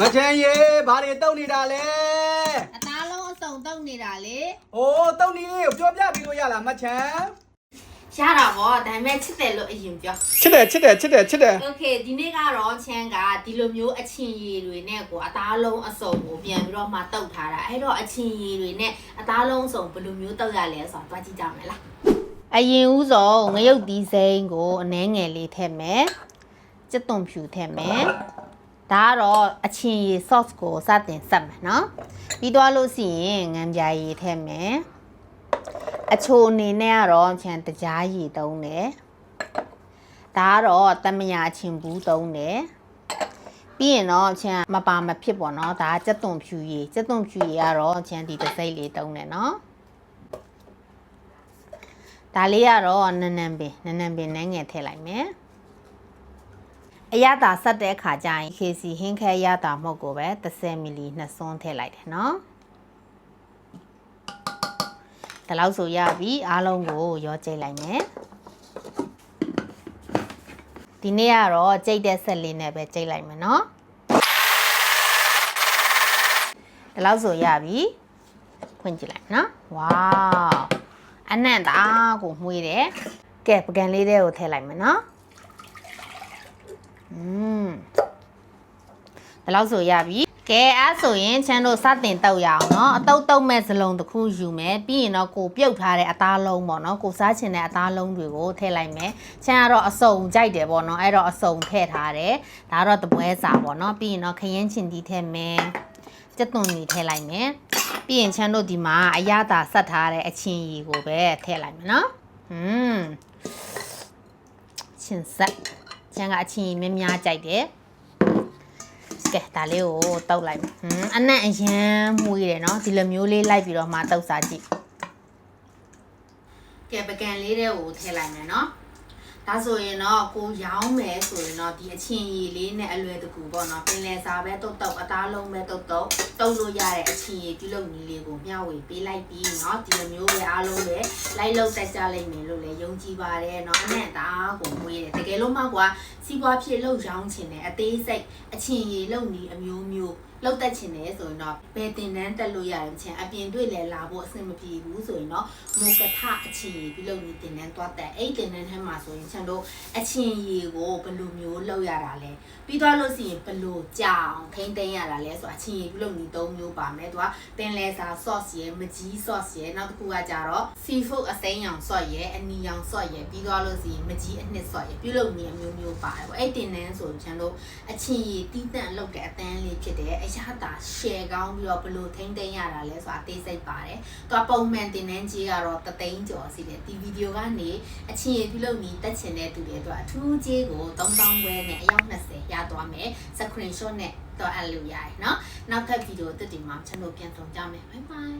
မချမ်းရေဘာတွေတုံနေတာလဲအသားလုံးအစုံတုံနေတာလေ။အိုးတုံနေလေးကိုပြောပြပေးလို့ရလားမချမ်းရတာပေါ့ဒါပေမဲ့ချစ်တယ်လို့အရင်ပြော ချစ်တယ်ချစ်တယ်ချစ်တယ်ချစ်တယ် Okay ဒီနေ့ကတော့ချမ်းကဒီလိုမျိုးအချင်းရည်တွေနဲ့ကိုအသားလုံးအစုံကိုပြန်ပြီးတော့မှတုတ်ထားတာအဲ့တော့အချင်းရည်တွေနဲ့အသားလုံးအစုံဘယ်လိုမျိုးတုတ်ရလဲဆိုတော့တွားကြည့်ကြမယ်လားအရင်ဦးဆုံးငရုတ်သီးစိမ်းကိုအနှဲငယ်လေးထည့်မယ်ကျွတ်သွန်ဖြူထည့်မယ် ဒါကတော့အချင်ရေ sauce ကိုစတင်ဆက်မယ်နော်ပြီးသွားလို့ရှိရင်ငံပြာရည်ထည့်မယ်အချိုအနေနဲ့ကတော့ချန်တကြားရည်သုံးတယ်ဒါကတော့တမယာချင်ဘူးသုံးတယ်ပြီးရင်တော့ချန်မပါမဖြစ်ပေါ့နော်ဒါကကြက်သွန်ဖြူရည်ကြက်သွန်ဖြူရည်ကတော့ချန်ဒီတစ်စိမ့်လေးသုံးတယ်နော်ဒါလေးကတော့နန်းနန်းပင်နန်းနန်းပင်နှဲငယ်ထည့်လိုက်မယ်။ အရသာဆက်တဲ့အခါကျရင် KC ဟင်းခဲရတာမဟုတ်ကိုပဲ30မီလီနှစ်စွန်းထည့်လိုက်တယ်နော်ဒါလောက်ဆိုရပြီအားလုံးကိုရောကြိတ်လိုက်မယ်ဒီနေ့ကတော့ကြိတ်တဲ့ဆက်လေးနဲ့ပဲကြိတ်လိုက်မယ်နော်ဒီလောက်ဆိုရပြီဖွင့်ကြည့်လိုက်နော်ဝေါအနံ့တာကိုမှုေးတယ်ကဲပကံလေးတွေကိုထည့်လိုက်မယ်နော် ဒီလောက်ဆိုရပြီကဲအဲ့ဆိုရင်ချမ်းတို့စတင်တုပ်ရအောင်နော်အတုပ်တုပ်မဲ့ဇလုံးတစ်ခုယူမယ်ပြီးရင်တော့ကိုပြုတ်ထားတဲ့အသားလုံးပေါ့နော်ကိုစားချင်တဲ့အသားလုံးတွေကိုထည့်လိုက်မယ်ချမ်းကတော့အစုံကြိုက်တယ်ပေါ့နော်အဲ့တော့အစုံထည့်ထားတယ်ဒါတော့တပွဲစာပေါ့နော်ပြီးရင်တော့ခရင်ချင်တီထည့်မယ်ကြက်သွန်ကြီးထည့်လိုက်မယ်ပြီးရင်ချမ်းတို့ဒီမှာအရသာဆက်ထားတဲ့အချင်းရီကိုပဲထည့်လိုက်မယ်နော်ဟွန်းချင်းဆက်ချမ်းကအချင်းရီများများကြိုက်တယ် ကဲဒါလေးကိုတောက်လိုက်မယ်ဟွန်းအနက်အရန်မှုရတယ်နော်ဒီလိုမျိုးလေးလိုက်ပြီးတော့မှတောက်စားကြည့်ကဲပကံလေးတွေကိုထည့်လိုက်မယ်နော် ဒါဆိုရင်တော့ကိုရောင်းမယ်ဆိုရင်တော့ဒီအချင်းရည်လေးနဲ့အလွယ်တကူပေါ့နော်ပင်လယ်စာပဲတုတ်တုတ်အသားလုံးပဲတုတ်တုတ်တုတ်လို့ရတဲ့အချင်းရည်ပြုလုပ်နည်းလေးကိုမျှဝေပေးလိုက်ပြီးเนาะဒီလိုမျိုးပဲအားလုံးပဲလိုက်လောက်တက်ကြလိမ့်မယ်လို့လည်းယုံကြည်ပါတယ်เนาะအနဲ့အသားကိုမွေးတယ်တကယ်လို့မှကွာစီးပွားဖြစ်လောက်ရောင်းချင်တယ်အသေးစိတ်အချင်းရည်လုံနီအမျိုးမျိုးလောက်တက်ချင်တယ်ဆိုရင်တော့ဘယ်တင်တန်းတက်လို့ရတယ်ချင်းအပြင်တွေ့လဲလာဖို့အဆင်မပြေဘူးဆိုရင်တော့မိုကထအချင်းရည်ပြုလုပ်နေတင်တန်းသွားတက်အဲ့တင်တန်းထဲမှာဆိုရင် ချန်တို့အချင်းရည်ကိုဘယ်လိုမျိုးလောက်ရတာလဲပြီးသွားလို့ရှိရင်ဘယ်လိုကြောင်ထိမ့်သိမ်းရတာလဲဆိုအချင်းရည်ပြုလုပ်နေ၃မျိုးပါမယ်သူကပင်လဲစာ sauce ရယ်မကြီး sauce ရယ်နောက်တစ်ခုကကြတော့ seafood အစိမ်းရောင် sauce ရယ်အနီရောင် sauce ရယ်ပြီးသွားလို့ရှိရင်မကြီးအနှစ် sauce ရယ်ပြုလုပ်နေအမျိုးမျိုးပါတယ်ပေါ့အဲ့တင်တန်းဆိုရင်ချန်တို့အချင်းရည်တီးတန့်လောက်တဲ့အတန်းလေးဖြစ်တယ်အရသာ share ကောင်းပြီးတော့ဘယ်လိုထိမ့်သိမ်းရတာလဲဆိုတာအသေးစိတ်ပါတယ်သူကပုံမှန်တင်တန်းကြီးကတော့တသိန်းကျော်စီတယ်ဒီဗီဒီယိုကနေအချင်းရည်ပြုလုပ်နေတက်ချင်တဲ့သူတွေအတွက်အထူးကြီးကို3000ခွဲနဲ့အယောက်20ရသွားမယ် screenshot နဲ့တော့အပ်လို့ရတယ်เนาะနောက်ထပ်ဗီဒီယိုတက်ဒီမှာကျွန်တော်ပြန်ဆောင်ကြမယ် bye bye